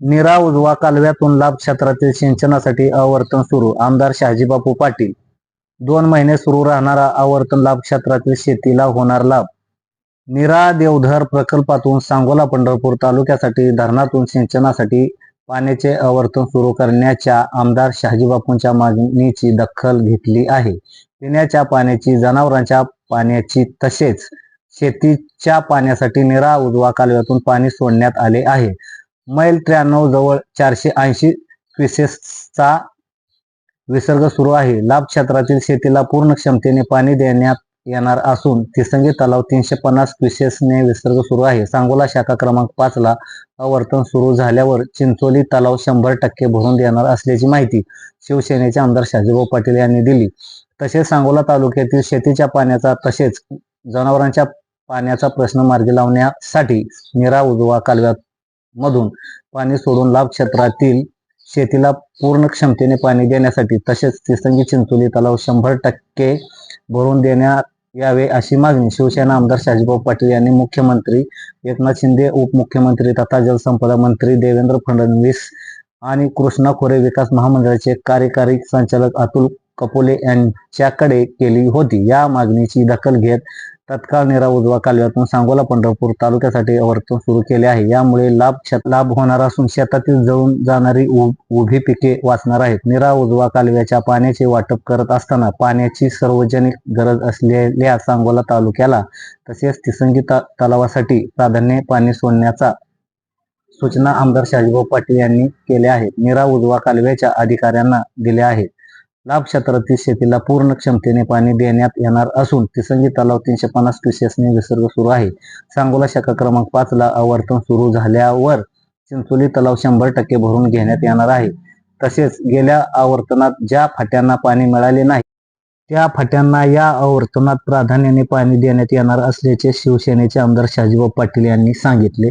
निरा उजवा कालव्यातून लाभ क्षेत्रातील सिंचनासाठी आवर्तन सुरू आमदार शहाजीबापू पाटील. दोन महिने सुरू राहणारा आवर्तन लाभ क्षेत्रातील शेतीला होणार लाभ. निरा देवधर प्रकल्पातून सांगोला पंढरपूर तालुक्यासाठी धरणातून सिंचनासाठी पाण्याचे आवर्तन सुरू करण्याच्या आमदार शहाजीबापूंच्या मागणीची दखल घेतली आहे. पिण्याच्या पाण्याची जनावरांच्या पाण्याची तसेच शेतीच्या पाण्यासाठी निरा उजवा कालव्यातून पाणी सोडण्यात आले आहे. मैल त्र्याण्णव जवळ चारशे ऐंशी क्विसेसचा विसर्ग सुरू आहे. लाभ क्षेत्रातील शेतीला पूर्ण क्षमतेने पाणी देण्यात येणार असून तिसंगी तलाव तीनशे पन्नास क्युसेसने विसर्ग सुरू आहे. सांगोला शाखा क्रमांक पाच ला आवर्तन सुरू झाल्यावर चिंचोली तलाव शंभर टक्के भरून देणार असल्याची माहिती शिवसेनेचे आमदार शाजीभाऊ पाटील यांनी दिली. तसेच सांगोला तालुक्यातील शेतीच्या पाण्याचा तसेच जनावरांच्या पाण्याचा प्रश्न मार्गी लावण्यासाठी निरा उजवा कालव्यात मधून पाणी सोडून लाभ क्षेत्रातील शेतीला पूर्ण क्षमतेने पाणी देण्यासाठी तसेच तिसंगी चिंचोली तलाव शंभर टक्के भरून देण्यात यावे अशी मागणी शिवसेना आमदार शाजीभाऊ पाटील यांनी मुख्यमंत्री एकनाथ शिंदे उपमुख्यमंत्री तथा जलसंपदा मंत्री देवेंद्र फडणवीस आणि कृष्णा खोरे विकास महामंडळाचे कार्यकारी संचालक अतुल कपोले यांच्याकडे केली होती. या मागणीची दखल घेत तत्काळ निरा उजवा कालव्यातून सांगोला पंढरपूर तालुक्यासाठी आवर्तन सुरू केले आहे. यामुळे लाभ लाभ होणार असून शेतातील जळून जाणारी उ- उभी पिके वाचणार आहेत. निरा उजवा कालव्याच्या पाण्याचे वाटप करत असताना पाण्याची सार्वजनिक गरज असलेल्या सांगोला तालुक्याला तसेच तिसंगी ता- तलावासाठी प्राधान्य पाणी सोडण्याचा सूचना आमदार शाजीभाऊ पाटील यांनी केल्या आहेत. निरा उजवा कालव्याच्या अधिकाऱ्यांना दिल्या आहेत. लाभ क्षेत्रातील शेतीला पूर्ण क्षमतेने पाणी देण्यात येणार असून तिसंगी तलाव तीनशे पन्नास क्युसेसने विसर्ग सुरू आहे. सांगोला शाखा क्रमांक पाच ला आवर्तन सुरू झाल्यावर चिंचोली तलाव शंभर टक्के भरून घेण्यात येणार आहे. तसेच गेल्या आवर्तनात ज्या फाट्यांना पाणी मिळाले नाही त्या फाट्यांना या आवर्तनात प्राधान्याने पाणी देण्यात येणार असल्याचे शिवसेनेचे आमदार शाजीभाऊ पाटील यांनी सांगितले.